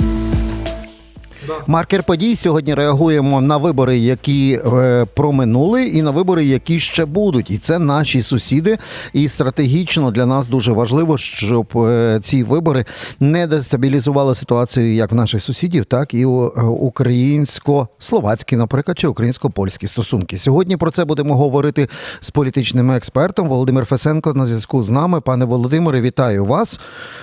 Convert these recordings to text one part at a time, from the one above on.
Bye. Маркер подій сьогодні реагуємо на вибори, які е, проминули, і на вибори, які ще будуть. І це наші сусіди. І стратегічно для нас дуже важливо, щоб е, ці вибори не дестабілізували ситуацію як в наших сусідів, так і у- е, українсько-словацькі, наприклад, чи українсько-польські стосунки. Сьогодні про це будемо говорити з політичним експертом Володимир Фесенко на зв'язку з нами. Пане Володимире, вітаю вас.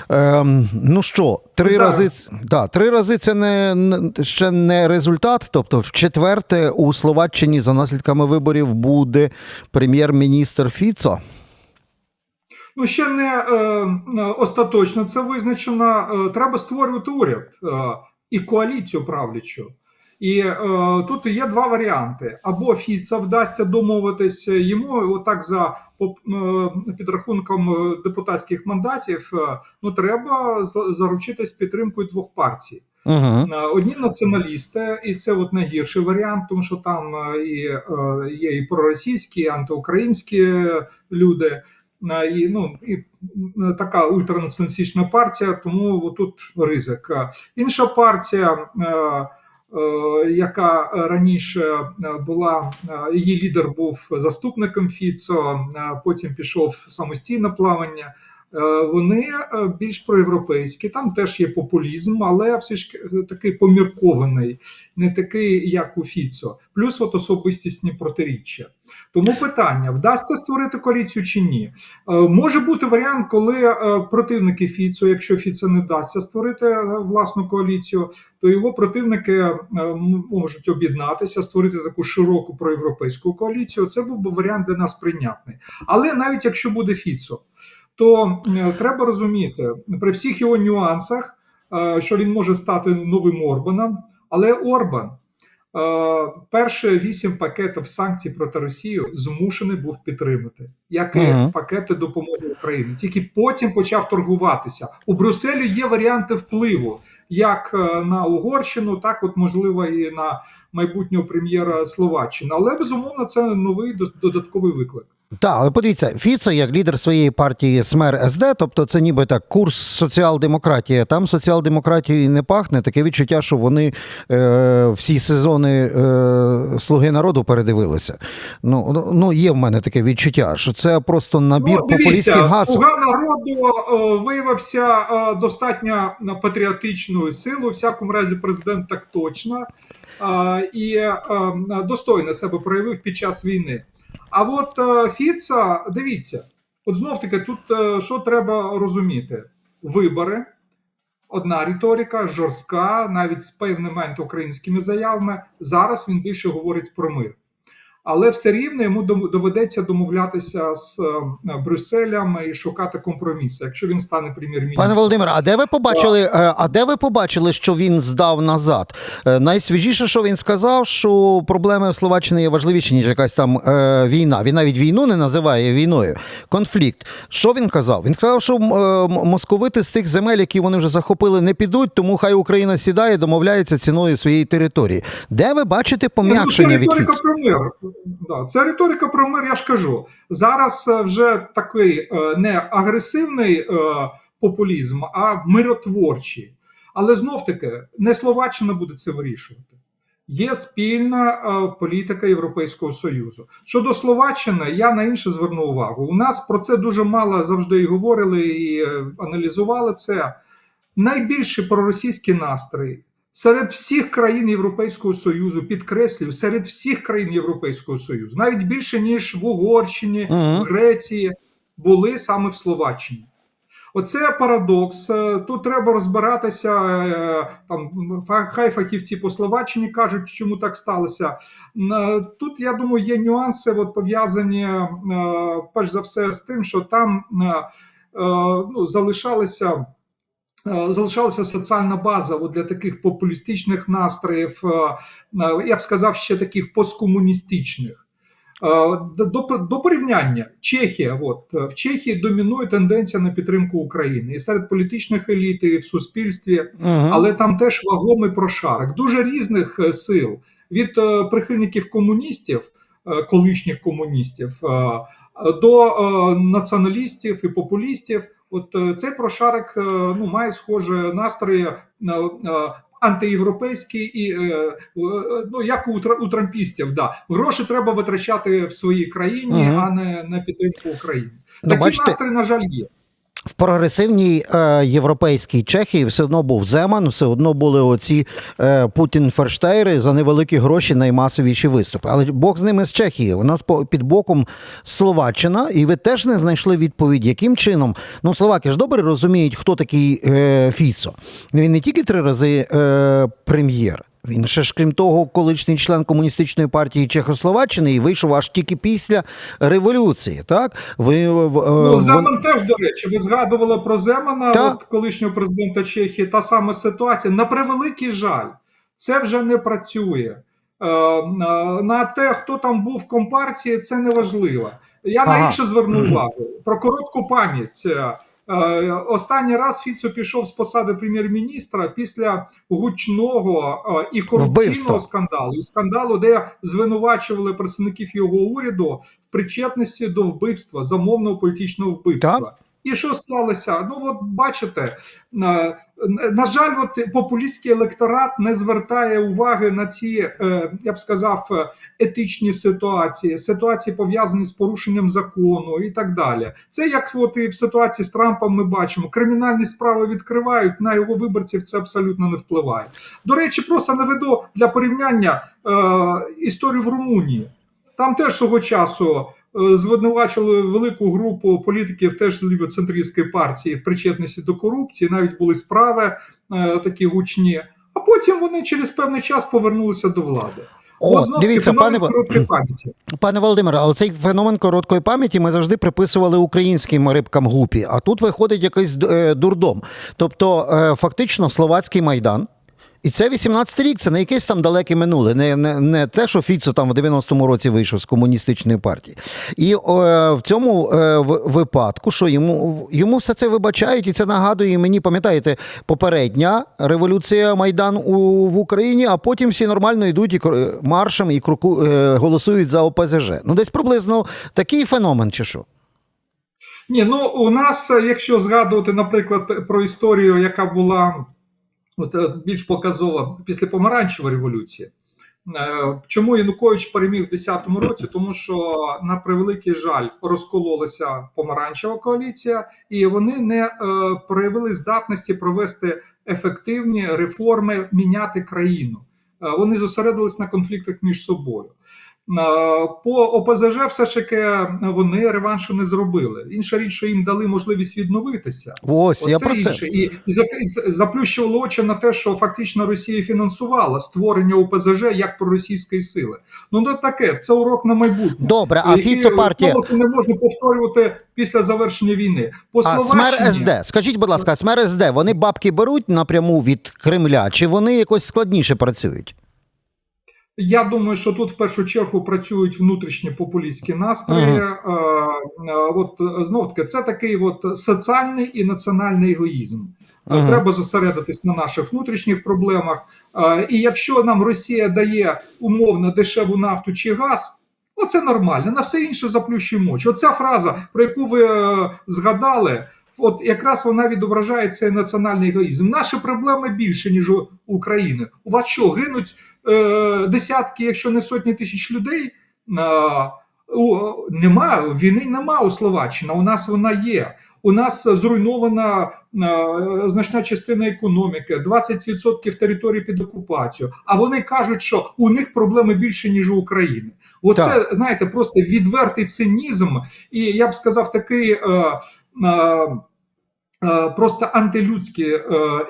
Ем, ну що, три рази Да, три рази це не не- ще не результат. Тобто, в четверте у Словаччині за наслідками виборів буде прем'єр-міністр Фіцо. Ну, ще не е, е, остаточно це визначено. Е, треба створювати уряд е, і коаліцію правлячу. І е, тут є два варіанти: або Фіца вдасться домовитись йому, отак за поп- е, підрахунком е, депутатських мандатів. е, ну треба заручитись підтримкою двох партій. Угу. Одні націоналісти, і це от найгірший варіант, тому що там е, і е, є і проросійські, і антиукраїнські люди, і ну і така ультранаціоналістична партія, тому тут ризик. Інша партія. Е, Яка раніше е, була, е, її лідер був заступником Фіцо, потім пішов самостійне плавання. Е, Вони е, більш проєвропейські, там теж є популізм, але все ж е, такий поміркований, не такий, як у Фіцо. Плюс от особистісні протиріччя. Тому питання: вдасться створити коаліцію чи ні? Може бути варіант, коли противники Фіцо, якщо Фіцо не вдасться створити власну коаліцію, то його противники можуть об'єднатися, створити таку широку проєвропейську коаліцію. Це був би варіант для нас прийнятний. Але навіть якщо буде Фіцо, то е, треба розуміти при всіх його нюансах, е, що він може стати новим Орбаном, але Орбан. е, Перші вісім пакетів санкцій проти Росії змушений був підтримати, як і Мгм. пакети допомоги Україні. Тільки потім почав торгуватися. У Брюсселі є варіанти впливу як на Угорщину, так от можливо і на майбутнього прем'єра Словаччини. Але безумовно це новий додатковий виклик. Так, але подивіться, Фіцо як лідер своєї партії Смер СД, тобто це ніби так курс соціал-демократія. Там соціал-демократією не пахне. Таке відчуття, що вони е, всі сезони е, Слуги народу передивилися. Ну, ну, ну, є в мене таке відчуття, що це просто набір Ну, популістських гасел. Слуга народу е, виявився е, достатньо патріотичною силою. У всякому разі, президент так точно е, і е, достойно себе проявив під час війни. А от е, Фіца, дивіться, от знов таки, тут е, що треба розуміти: вибори. Одна риторика жорстка, навіть з певним антиукраїнськими заявами. Зараз він більше говорить про мир. Але все рівно йому доведеться домовлятися з е, Брюсселем і шукати компроміси, якщо він стане прем'єр-міністром. Пане Володимире, а де ви побачили, е, а де ви побачили, що він здав назад? Е, Найсвіжіше, що він сказав, що проблеми в Словаччині є важливіші, ніж якась там війна. Він навіть війну не називає війною. Конфлікт. Що він казав? Він сказав, що московити з тих земель, які вони вже захопили, не підуть, тому хай Україна сідає, домовляється ціною своєї території. Де ви бачите пом'якшення Ну, це від Фіц? Да, це риторика про мир, я ж кажу. Зараз е, вже такий е, не агресивний е, популізм, а миротворчий. Але знов таки, не Словаччина буде це вирішувати. Є спільна політика Європейського Союзу. Щодо Словаччини, я на інше зверну увагу. У нас про це дуже мало завжди і говорили і аналізували це. Найбільші проросійські настрої серед всіх країн Європейського Союзу, підкреслюю, серед всіх країн Європейського Союзу, навіть більше ніж в Угорщині, в Греції, були саме в Словаччині. Оце парадокс. Е, Тут треба розбиратися. е, Там хай фахівці по Словаччині кажуть, чому так сталося. Е, Тут я думаю, є нюанси, от пов'язані перш за все з тим, що там ну, залишалися. Е, Залишалася соціальна база для таких популістичних настроїв, е, е, я б сказав, ще таких посткомуністичних. До, до, порівняння Чехія, от в Чехії домінує тенденція на підтримку України і серед політичних еліт, і в суспільстві, Мгм. але там теж вагомий прошарок дуже різних сил від прихильників комуністів, колишніх комуністів, до націоналістів і популістів. От е, цей прошарик е, ну, має схоже настрої е, антиєвропейські і ну як у, у трампістів. Да. Гроші треба витрачати в своїй країні, угу. а не на підтримку України. Ну, Такий бачите- настрій, на жаль, є. В прогресивній е, європейській Чехії все одно був Земан, все одно були оці е, Путін Ферштейри за невеликі гроші наймасовіші виступи. Але Бог з ними з Чехії. У нас під боком Словаччина, і ви теж не знайшли відповідь, яким чином. Ну, словаки ж добре розуміють, хто такий е, Фіцо. Він не тільки три рази е, прем'єр. Він ще ж, крім того, колишній член комуністичної партії Чехословаччини і вийшов аж тільки після революції. Так ви е, Ну, вон- Земан теж, до речі, ви згадували про Земана, Так. от, колишнього президента Чехії, та сама ситуація. На превеликий жаль, це вже не працює. Е, на- на те, хто там був в компартії, це не важливо. Я Ага. на інше зверну увагу. Про коротку пам'ять. Е, Останній раз Фіцо пішов з посади прем'єр-міністра після гучного е, і корупційного Вбивство. скандалу. Скандалу, де звинувачували представників його уряду в причетності до вбивства, замовного політичного вбивства. Так. І що сталося? Ну от бачите, на, на жаль, от популістський електорат не звертає уваги на ці, е, я б сказав, е, етичні ситуації, ситуації пов'язані з порушенням закону і так далі. Це як от і в ситуації з Трампом ми бачимо, кримінальні справи відкривають, на його виборців це абсолютно не впливає. До речі, просто наведу для порівняння е, історію в Румунії. Там теж свого часу е, звинувачили велику групу політиків теж з лівоцентристської партії в причетності до корупції. Навіть були справи е, такі гучні. А потім вони через певний час повернулися до влади. О, От дивіться, пане пам'яті. Пане Володимире, але цей феномен короткої пам'яті ми завжди приписували українським рибкам гупі, а тут виходить якийсь е, дурдом. Тобто, е, фактично, словацький майдан. І це 18 рік, це не якесь там далеке минуле, не, не, не те, що Фіцо там в 90-му році вийшов з комуністичної партії. І е, в цьому е, випадку, що йому, йому все це вибачають, і це нагадує мені, пам'ятаєте, попередня революція Майдан у, в Україні, а потім всі нормально йдуть і маршем і круку, е, голосують за ОПЗЖ. Ну, десь приблизно такий феномен, чи що? Ні, ну у нас, якщо згадувати, наприклад, про історію, яка була от, е, більш показова після помаранчевої революції. Е, Чому Янукович переміг в 10-му році? Тому що на превеликий жаль розкололася помаранчева коаліція, і вони не е, проявили здатності провести ефективні реформи, міняти країну. Е, Вони зосередились на конфліктах між собою. По ОПЗЖ все ж таки вони реваншу не зробили. Інша річ, що їм дали можливість відновитися. Ось, я про це. інше. І, заплющували очі на те, що фактично Росія фінансувала створення ОПЗЖ як проросійської сили. Ну не таке, це урок на майбутнє. Добре, а І- партія. не можна повторювати після завершення війни. По А СМЕР СД. Скажіть, будь ласка, СМЕР СД, вони бабки беруть напряму від Кремля, чи вони якось складніше працюють? Я думаю, що тут в першу чергу працюють внутрішні популістські настрої. Мгм. Е, е, от знов таки, це такий от соціальний і національний егоїзм. Е, Мгм. Треба зосередитись на наших внутрішніх проблемах. Е, І якщо нам Росія дає умовно дешеву нафту чи газ. Оце нормально, на все інше заплющуємо очі. Оця фраза, про яку ви е, згадали, от якраз вона відображає цей національний егоїзм. Наші проблеми більше, ніж у України. У вас що, гинуть е, десятки, якщо не сотні тисяч людей? Е, у, нема, війни нема у Словаччині, у нас вона є. У нас зруйнована е, значна частина економіки, 20% території під окупацією. А вони кажуть, що у них проблеми більше, ніж у України. Оце, знаєте, просто відвертий цинізм, і я б сказав, такий. Е, Просто антилюдський е,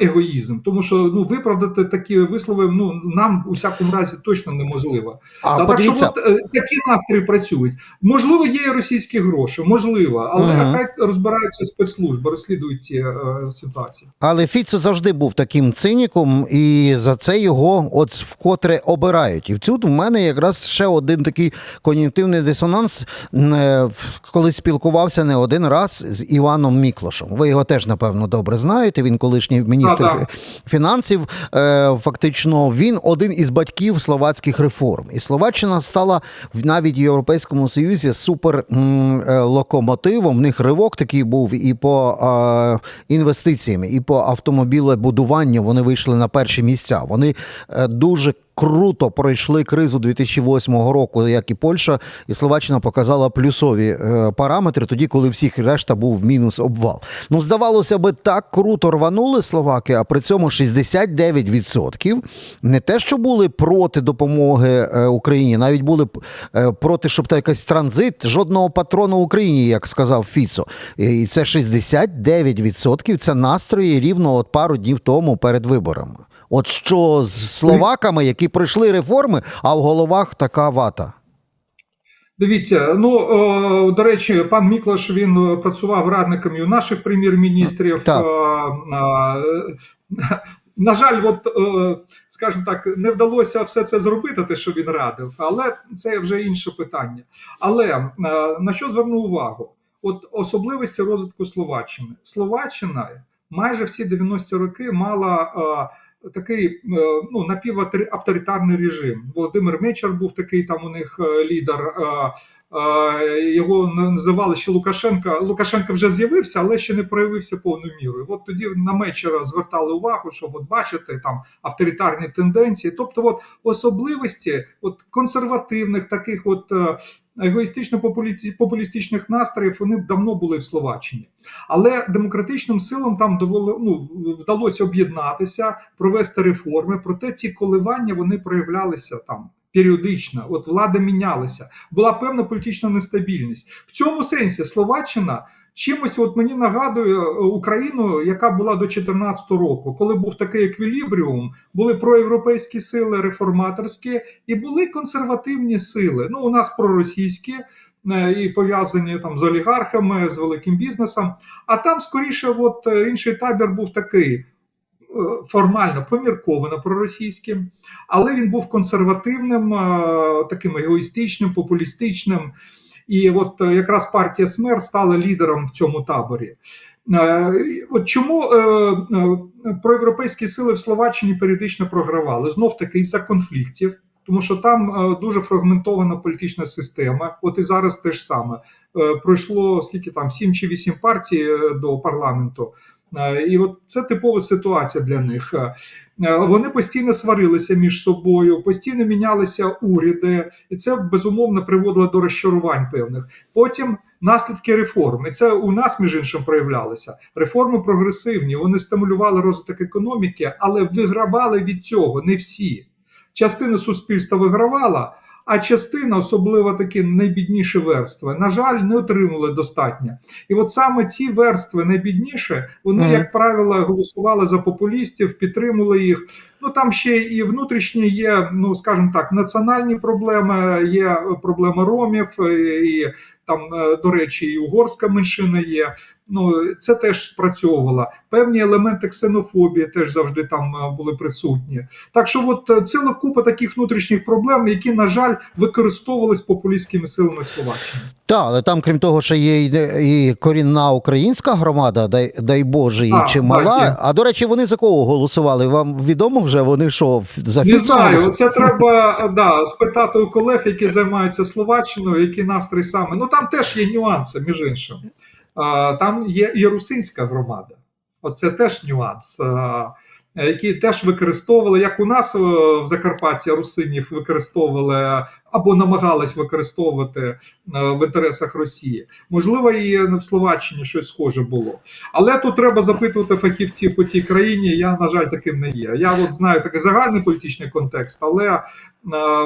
егоїзм, тому що ну виправдати такі вислови ну нам у всякому разі точно неможливо. А Та, так що от, е, такі настрої працюють. Можливо, є і російські гроші, можливо, але Мгм. нехай розбираються спецслужби, розслідують ці е, ситуації. але Фіцо завжди був таким циніком, і за це його от вкотре обирають. І тут в мене якраз ще один такий когнітивний дисонанс, е, в- коли спілкувався не один раз з Іваном Міклошем. Ви його теж теж напевно добре знаєте. Він колишній міністр Да-да. фінансів. Е, Фактично, він один із батьків словацьких реформ. І Словаччина стала в- навіть в Європейському Союзі супер м, е, локомотивом. В них ривок такий був і по е, інвестиціям, і по автомобілебудуванню. Вони вийшли на перші місця. Вони дуже круто пройшли кризу 2008 року, як і Польща, і Словаччина показала плюсові е, параметри тоді, коли всіх решта був мінус обвал. Ну, здавалося би, так круто рванули словаки, а при цьому 69% не те, що були проти допомоги е, Україні, навіть були е, проти, щоб та якийсь транзит, жодного патрона Україні, як сказав Фіцо. І це 69% це настрої рівно от пару днів тому перед виборами. От що з словаками, які пройшли реформи, а в головах така вата. Дивіться, ну е, до речі, пан Міклаш він е, працював радником і у наших прем'єр-міністрів. Е, На жаль, от, скажімо так, не вдалося все це зробити, те, що він радив, але це вже інше питання. Але на що звернув увагу? От особливості розвитку Словаччини. Словаччина майже всі 90-ті роки мала такий е, ну, напівавторитарний режим. Володимир Мечер був такий там у них е, лідер. Його називали ще Лукашенка. Лукашенко вже з'явився, але ще не проявився повною мірою. От тоді на Мечера звертали увагу, що от бачите там авторитарні тенденції. Тобто, от особливості от консервативних таких от е, егоїстично-популістичних настроїв вони давно були в Словаччині. Але демократичним силам там довело, ну, вдалося об'єднатися, провести реформи. Проте ці коливання вони проявлялися там. Періодично, от влада мінялася, була певна політична нестабільність. В цьому сенсі Словаччина чимось, от мені нагадує е, Україну, яка була до 2014 року, коли був такий еквілібріум, були проєвропейські сили, реформаторські, і були консервативні сили. Ну, у нас проросійські е, і пов'язані там з олігархами, з великим бізнесом. А там скоріше, от е, інший табір був такий. Е, Формально помірковано проросійським, але він був консервативним, е, таким егоїстичним, популістичним. І от е, якраз партія СМЕР стала лідером в цьому таборі. От чому проєвропейські сили в Словаччині періодично програвали? Знов таки із-за конфліктів, тому що там дуже фрагментована політична система. От і зараз те ж саме. Пройшло скільки там 7 чи 8 партій до парламенту. Е, І от це типова ситуація для них. Е, е, Вони постійно сварилися між собою, постійно мінялися уряди, і це безумовно приводило до розчарувань певних. Потім наслідки реформ. І це у нас, між іншим, проявлялося. Реформи прогресивні, вони стимулювали розвиток економіки, але вигравали від цього не всі. Частина суспільства вигравала, а частина, особливо такі найбідніші верстви, на жаль, не отримали достатньо. І от саме ці верстви найбідніші, вони, Мгм. як правило, голосували за популістів, підтримували їх. Ну там ще і внутрішні є, ну скажімо так, національні проблеми, є проблема ромів, е, і там, е, до речі, і угорська меншина є. Ну це теж спрацьовувало. Певні елементи ксенофобії теж завжди там е, були присутні. Так що, от е, ціла купа таких внутрішніх проблем, які, на жаль, використовувались популістськими силами Словаччини. Так, але там, крім того, ще є і, і корінна українська громада, дай, дай Боже, і А, чимала. так. А до речі, вони за кого голосували? Вам відомо вже? Вони що, за Не знаю, це треба да, спитати у колег, які займаються Словаччиною, які настрій саме. Ну там теж є нюанси, між іншим. Там є і русинська громада. Оце теж нюанс, який теж використовували, як у нас в Закарпатті русинів використовували або намагались використовувати е, в інтересах Росії. Можливо, і в Словаччині щось схоже було. Але тут треба запитувати фахівців по цій країні. Я, на жаль, таким не є. Я от знаю такий загальний політичний контекст, але е,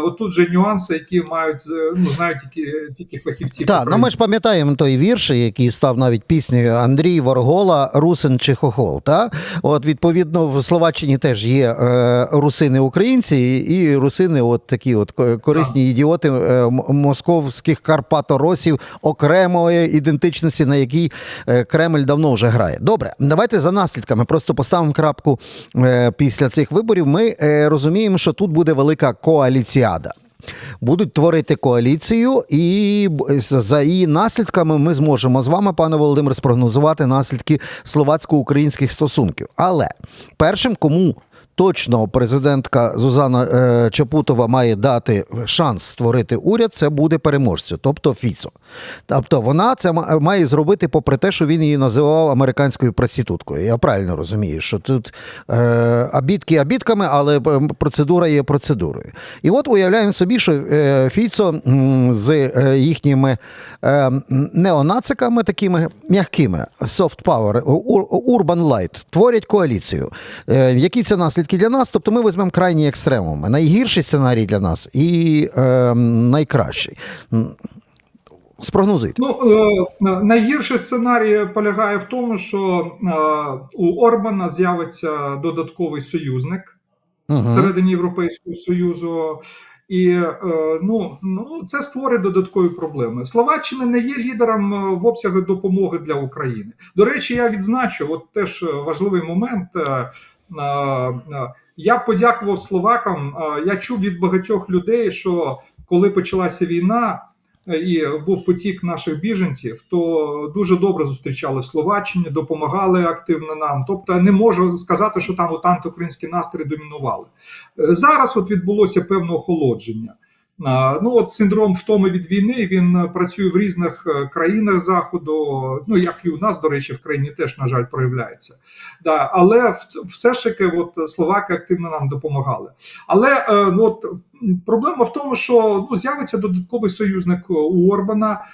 от тут же нюанси, які мають е, ну знають тільки, тільки фахівці. Так, ну ми ж пам'ятаємо той вірш, який став навіть піснею Андрій Воргола, Русин чи Хохол. Та? От відповідно в Словаччині теж є е, русини українці і русини, от такі от ко- корисні ідіоти е, московських карпаторосів окремої ідентичності, на якій е, Кремль давно вже грає. Добре, давайте за наслідками. Просто поставимо крапку е, після цих виборів. Ми розуміємо, що тут буде велика коаліціада. будуть творити коаліцію, і за її наслідками ми зможемо з вами, пане Володимир, спрогнозувати наслідки словацько-українських стосунків. Але першим, кому точно президентка Зузана е, Чапутова має дати шанс створити уряд, це буде переможцю, тобто Фіцо. Тобто вона це має зробити, попри те, що він її називав американською проституткою. Я правильно розумію, що тут е, обідки обідками, але процедура є процедурою. І от уявляємо собі, що е, Фіцо з е, їхніми неонациками, такими м'якими, soft power, urban light, творять коаліцію. Які це наслідки для нас? Тобто ми візьмемо крайні екстремуми. Найгірший сценарій для нас і е, найкращий. Спрогнозуйте. Ну е, найгірший сценарій полягає в тому, що е, у Орбана з'явиться додатковий союзник Угу. всередині Європейського Союзу. І е, ну, ну це створить додаткові проблеми. Словаччина не є лідером е, в обсягах допомоги для України. До речі, я відзначу, от теж важливий момент. Я подякував словакам. Я чув від багатьох людей, що коли почалася війна е, і був потік наших біженців, то дуже добре зустрічали Словаччині, допомагали активно нам. Тобто, не можу сказати, що там от антиукраїнські настрої домінували. Е, Зараз от відбулося певне охолодження. Ну, от синдром втоми від війни він е, працює в різних е, країнах заходу. Ну як і у нас, до речі, в країні теж на жаль проявляється. Да, але все ж таки, от словаки активно нам допомагали. Але е, ну, от проблема в тому, що ну з'явиться додатковий союзник у Орбана.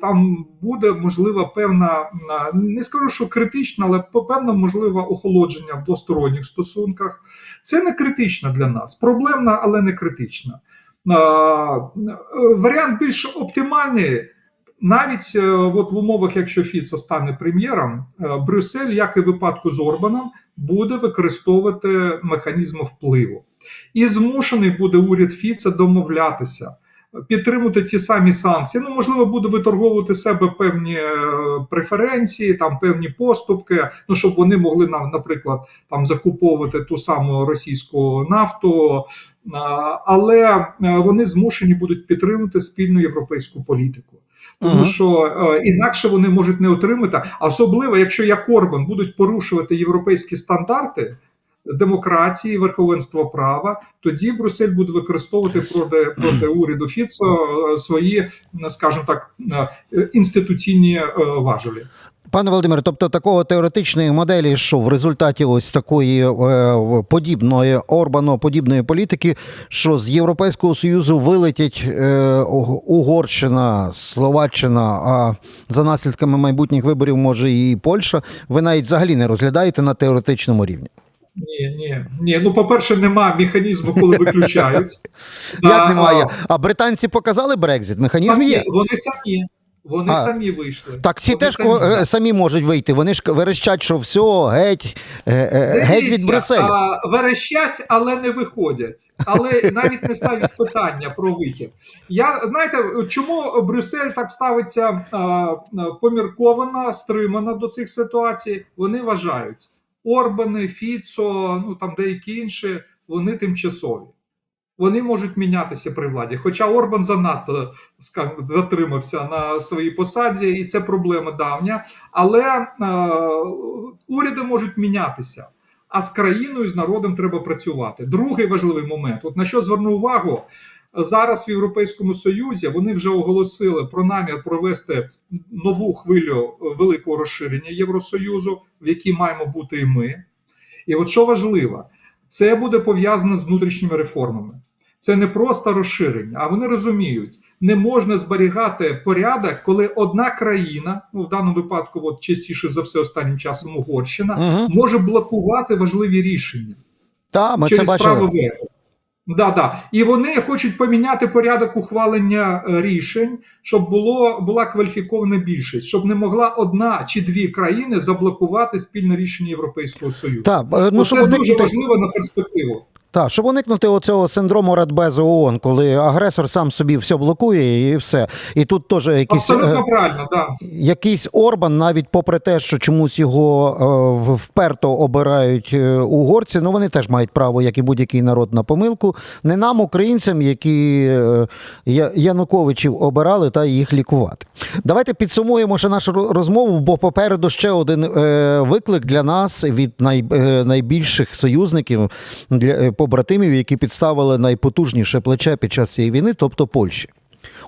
Там буде можлива певна, не скажу, що критична, але певна можлива охолодження в двосторонніх стосунках. Це не критично для нас. Проблемна, але не критична. Е, Варіант більш оптимальний. Навіть е, от в умовах, якщо Фіцо стане прем'єром, е, Брюссель, як і в випадку з Орбаном, буде використовувати механізми впливу. І змушений буде уряд Фіца домовлятися, підтримувати ті самі санкції. Ну, можливо, буде виторговувати себе певні преференції, там певні поступки, ну щоб вони могли нам, наприклад, там закуповувати ту саму російську нафту. Але е, вони змушені будуть підтримувати спільну європейську політику. Тому Мгм. що е, інакше вони можуть не отримати, особливо, якщо як Орбан будуть порушувати європейські стандарти демократії, верховенства права, тоді Брюссель буде використовувати проти, проти уряду Фіцо е, свої, скажімо так, е, інституційні важелі. Пане Володимире, тобто такого теоретичної моделі, що в результаті ось такої е, подібної Орбану, подібної політики, що з Європейського Союзу вилетять е, Угорщина, Словаччина, а за наслідками майбутніх виборів може і Польща, ви навіть взагалі не розглядаєте на теоретичному рівні. Ні, ні, ні. Ну, по-перше, нема механізму, коли виключають. Як А, немає? А британці показали Брекзит? Механізм є. Вони самі. Вони А. самі вийшли. Так ці Вони теж самі, е, самі можуть вийти. Вони ж верещать, що все, геть, е, е, геть від Брюсселя. а, верещать, але не виходять. Але навіть не ставлять питання про вихід. Я знаєте, чому Брюссель так ставиться а, помірковано, стримано до цих ситуацій? Вони вважають Орбани, Фіцо, ну там деякі інші, вони тимчасові. Вони можуть мінятися при владі. Хоча Орбан занадто скажімо, затримався на своїй посаді, і це проблема давня. Але е, уряди можуть мінятися. А з країною, з народом треба працювати. Другий важливий момент: от на що зверну увагу зараз в Європейському Союзі вони вже оголосили про намір провести нову хвилю великого розширення Євросоюзу, в якій маємо бути і ми. І от що важливо, це буде пов'язано з внутрішніми реформами. Це не просто розширення, а вони розуміють, не можна зберігати порядок, коли одна країна, ну в даному випадку, от частіше за все, останнім часом Угорщина, Угу. може блокувати важливі рішення Та, ми це бачили. право вето. Да, да. І вони хочуть поміняти порядок ухвалення е, рішень, щоб було була кваліфікована більшість, щоб не могла одна чи дві країни заблокувати спільне рішення Європейського Союзу. Так, е, ну, Це щоб це вони дуже важливо на перспективу. Так, щоб уникнути оцього синдрому Радбезу ООН, коли агресор сам собі все блокує і все. І тут теж якийсь, е, Абсолютно правильно, да. якийсь Орбан, навіть попри те, що чомусь його е, вперто обирають е, угорці, ну вони теж мають право, як і будь-який народ, на помилку. Не нам, українцям, які е, Януковичів обирали та їх лікувати. Давайте підсумуємо ще нашу розмову, бо попереду ще один е, виклик для нас від най, е, найбільших союзників для е, побратимів, які підставили найпотужніше плече під час цієї війни, тобто Польщі.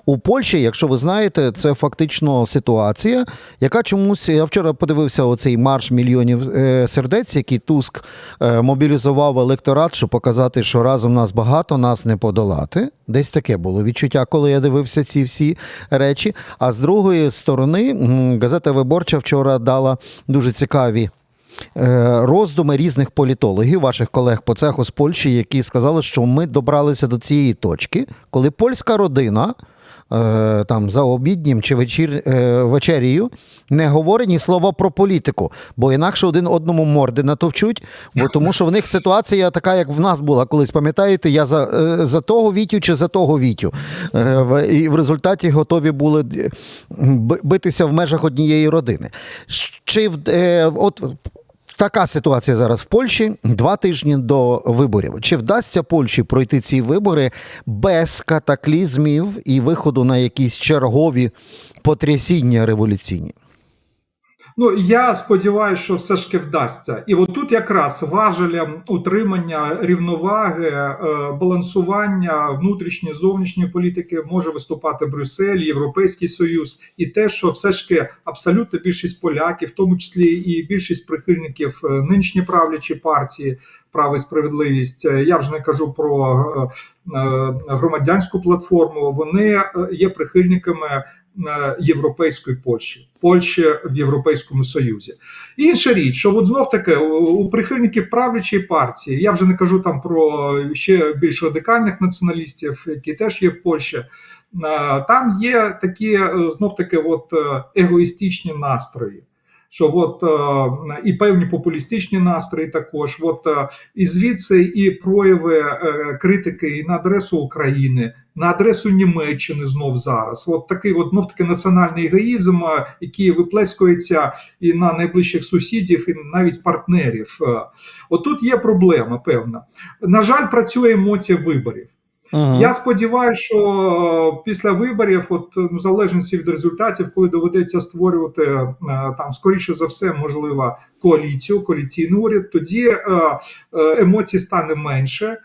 У Польщі, якщо ви знаєте, це фактично ситуація, яка чомусь я вчора подивився оцей марш мільйонів е, сердець, який Туск е, мобілізував електорат, щоб показати, що разом нас багато, нас не подолати. Десь таке було відчуття, коли я дивився ці всі речі. А з другої сторони, газета Виборча вчора дала дуже цікаві роздуми різних політологів, ваших колег по цеху з Польщі, які сказали, що ми добралися до цієї точки, коли польська родина. е, Там за обіднім чи вечір, е, вечерію не говорить ні слова про політику, бо інакше один одному морди натовчуть, бо тому що в них ситуація така, як в нас була колись. Пам'ятаєте, я за, е, за того Вітю чи за того Вітю. Е, І в результаті готові були е, битися в межах однієї родини. Чи е, от Така ситуація зараз в Польщі два тижні до виборів. Чи вдасться Польщі пройти ці вибори без катаклізмів і виходу на якісь чергові потрясіння революційні? Ну я сподіваюся, що все ж таки вдасться. І от тут якраз важелем утримання рівноваги, е, балансування внутрішньої зовнішньої політики може виступати Брюссель, Європейський Союз, і те, що все ж таки абсолютна більшість поляків, в тому числі і більшість прихильників е, нинішньої правлячої партії. Право і справедливість. Е, Я вже не кажу про громадянську платформу. Вони є прихильниками європейської Польщі, Польщі в Європейському Союзі. Інша річ, що от знов таки у прихильників правлячої партії, я вже не кажу там про ще більш радикальних націоналістів, які теж є в Польщі. Там є такі е, знов таки от е, егоїстичні настрої. Що от е, і певні популістичні настрої також, от і звідси і прояви критики і на адресу України, на адресу Німеччини знов зараз. От такий от знов таки національний егоїзм, е, який виплескується і на найближчих сусідів, і навіть партнерів. Е, Отут є проблема певна. На жаль, працює емоція виборів. Угу. Я сподіваюся, що після виборів, от ну, в залежності від результатів, коли доведеться створювати е, там скоріше за все, можливо, коаліцію, коаліційний уряд, тоді е, е, емоцій стане менше.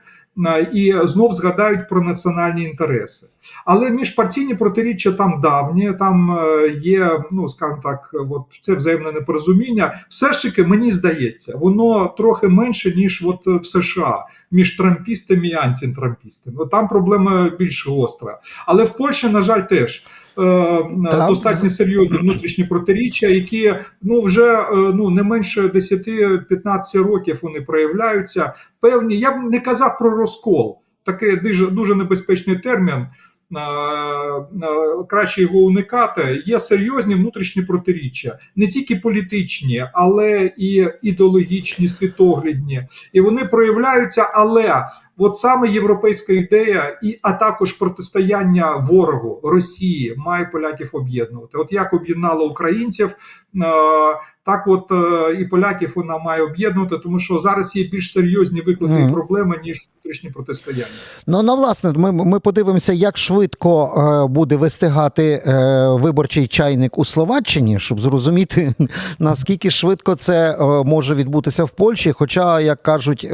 І знов згадають про національні інтереси, але міжпартійні протиріччя там давні, там е, є, ну скажімо так, от це взаємне непорозуміння. Все ж таки, мені здається, воно трохи менше ніж от в США між трампістами і антитрампістами. Там проблема більш гостра. Але в Польщі, на жаль, теж. Е. Достатньо серйозні внутрішні протиріччя, які ну вже е, ну не менше 10-15 років вони проявляються. Певні, я б не казав про розкол, такий дуже дуже небезпечний термін. е, Краще його уникати. Є серйозні внутрішні протиріччя, не тільки політичні, але і ідеологічні, світоглядні, і вони проявляються. Але от саме європейська ідея, і а також протистояння ворогу Росії має поляків об'єднувати. От як об'єднала українців, е, так от е, і поляків вона має об'єднувати, тому що зараз є більш серйозні виклики Мгм. і проблеми ніж внутрішні протистояння. Ну, ну, власне, ми, ми подивимося, як швидко е, буде вистигати виборчий чайник у Словаччині, щоб зрозуміти, наскільки швидко це може відбутися в Польщі. Хоча, як кажуть,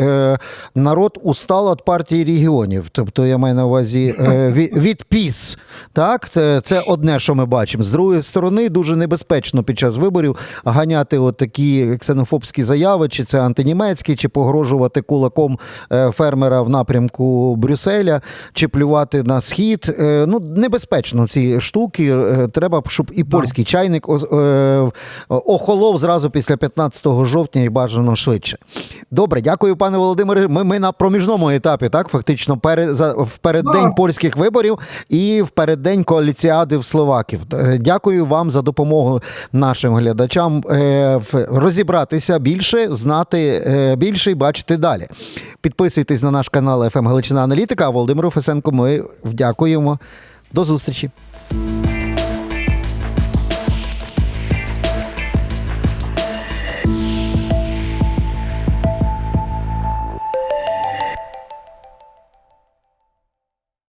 народ устав від партії регіонів. Тобто, я маю на увазі е, від, піс. Так, це, одне, що ми бачимо. З другої сторони, дуже небезпечно під час виборів ганяти от такі ксенофобські заяви, чи це антинімецькі, чи погрожувати кулаком е, фермера в напрямку Брюсселя, чи плювати на схід. Е, Ну, небезпечно ці штуки. Треба, щоб і польський чайник оз- е, охолов зразу після 15 жовтня і бажано швидше. Добре, дякую, пане Володимире. Ми, ми на проміжному етапі, так, фактично, перед, за, в переддень польських виборів і в переддень коаліціади в Словаків. Е, Дякую вам за допомогу нашим глядачам. Е, розібратися більше, знати е, більше і бачити далі. Підписуйтесь на наш канал «ФМ Галичина Аналітика. А Володимиру Фесенку ми вдякуємо. До зустрічі.